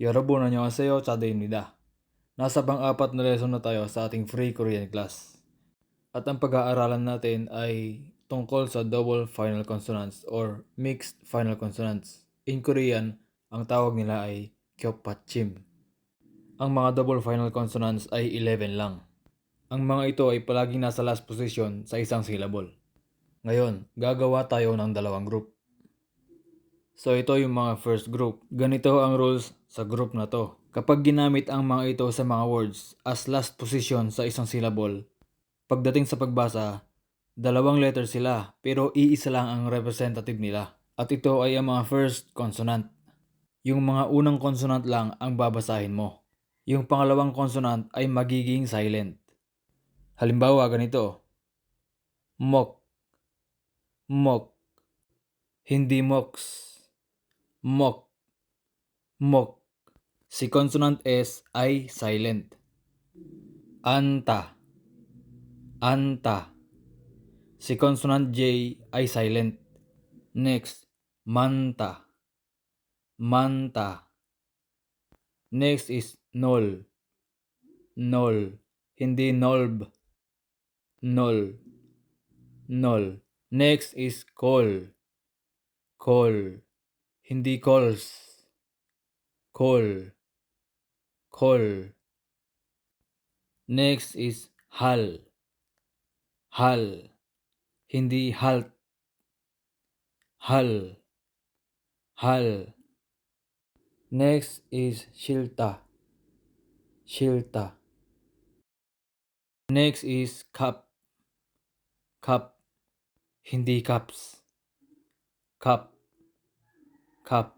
여러분 안녕하세요. 차대입니다. Nasa pang-apat na lesson na tayo sa ating free Korean class. At ang pag-aaralan natin ay tungkol sa double final consonants or mixed final consonants. In Korean, ang tawag nila ay kyopachim. Ang mga double final consonants ay 11 lang. Ang mga ito ay palaging nasa last position sa isang syllable. Ngayon, gagawa tayo ng dalawang group. So ito yung mga first group. Ganito ang rules sa group na to. Kapag ginamit ang mga ito sa mga words as last position sa isang syllable, pagdating sa pagbasa, dalawang letter sila pero iisa lang ang representative nila. At ito ay ang mga first consonant. Yung mga unang consonant lang ang babasahin mo. Yung pangalawang consonant ay magiging silent. Halimbawa ganito. Mok. Mok. Hindi moks mok, mok. Si consonant S ay silent. Anta, anta. Si consonant J ay silent. Next, manta, manta. Next is nol, nol. Hindi nolb, nol, nol. Next is call, call. Hindi calls. Call. Call. Next is hal. Hal. Hindi halt. Hal. Hal. Next is shilta. Shilta. Next is cup. Cup. Hindi cups. Cup cup.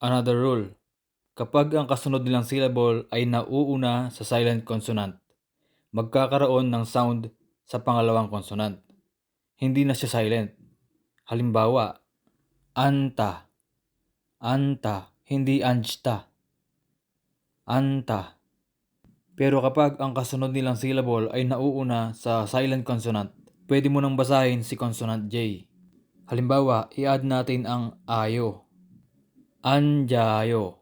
Another rule. Kapag ang kasunod nilang syllable ay nauuna sa silent consonant, magkakaroon ng sound sa pangalawang consonant. Hindi na siya silent. Halimbawa, anta, anta, hindi anjta, anta. Pero kapag ang kasunod nilang syllable ay nauuna sa silent consonant, pwede mo nang basahin si consonant J. Halimbawa, i-add natin ang ayo. Anjayo.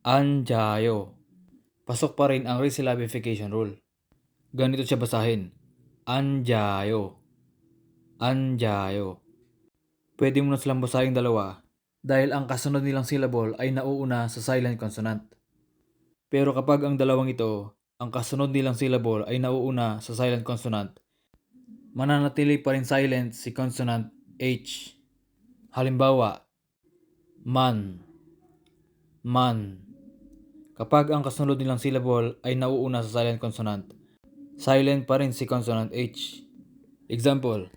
Anjayo. Pasok pa rin ang resyllabification rule. Ganito siya basahin. Anjayo. Anjayo. Pwede mo na silang basahin dalawa dahil ang kasunod nilang syllable ay nauuna sa silent consonant. Pero kapag ang dalawang ito, ang kasunod nilang syllable ay nauuna sa silent consonant, mananatili pa rin silent si consonant H. Halimbawa, man, man. Kapag ang kasunod nilang syllable ay nauuna sa silent consonant, silent pa rin si consonant H. Example,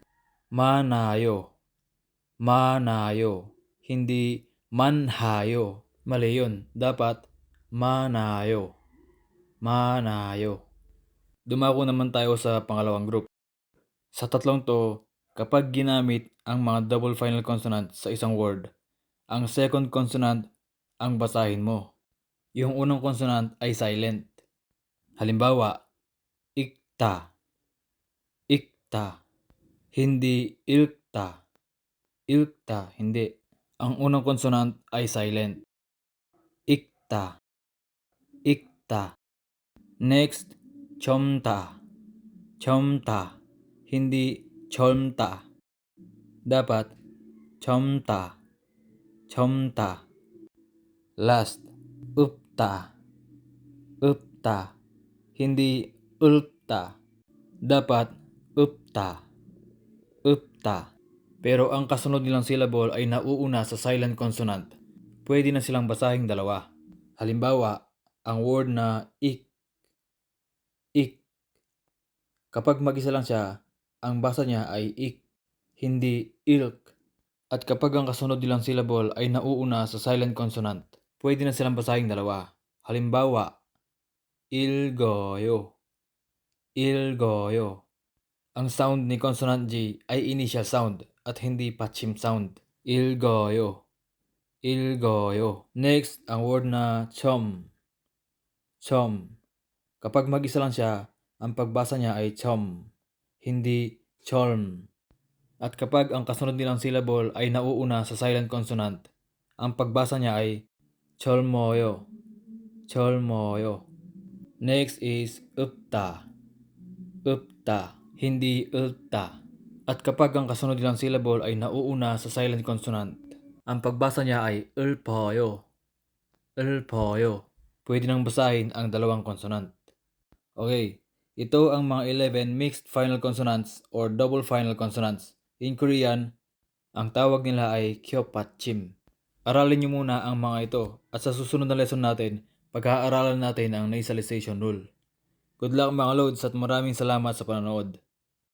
manayo, manayo, hindi manhayo. Mali yun. Dapat manayo, manayo. Dumako naman tayo sa pangalawang group. Sa tatlong to, Kapag ginamit ang mga double final consonant sa isang word, ang second consonant ang basahin mo. Yung unang consonant ay silent. Halimbawa, ikta, ikta, hindi ilkta, ilkta, hindi. Ang unang consonant ay silent. Ikta, ikta. Next, chomta, chomta, hindi chomta. Dapat chomta. Chomta. Last upta. Upta. Hindi ulta. Dapat upta. Upta. Pero ang kasunod nilang syllable ay nauuna sa silent consonant. Pwede na silang basahing dalawa. Halimbawa, ang word na ik, ik. Kapag mag-isa lang siya, ang basa niya ay ik, hindi ilk. At kapag ang kasunod nilang syllable ay nauuna sa silent consonant, pwede na silang basahin dalawa. Halimbawa, ilgoyo, ilgoyo. Ang sound ni consonant G ay initial sound at hindi pachim sound. Ilgoyo, ilgoyo. Next, ang word na chom, chom. Kapag mag-isa lang siya, ang pagbasa niya ay chom hindi charm. At kapag ang kasunod nilang syllable ay nauuna sa silent consonant, ang pagbasa niya ay cholmoyo. Cholmoyo. Next is upta. Upta, hindi ulta. At kapag ang kasunod nilang syllable ay nauuna sa silent consonant, ang pagbasa niya ay ulpoyo. Ulpoyo. Pwede nang basahin ang dalawang consonant. Okay, ito ang mga 11 mixed final consonants or double final consonants. In Korean, ang tawag nila ay kyopachim. Aralin niyo muna ang mga ito at sa susunod na lesson natin, pag-aaralan natin ang nasalization rule. Good luck mga loads at maraming salamat sa panonood.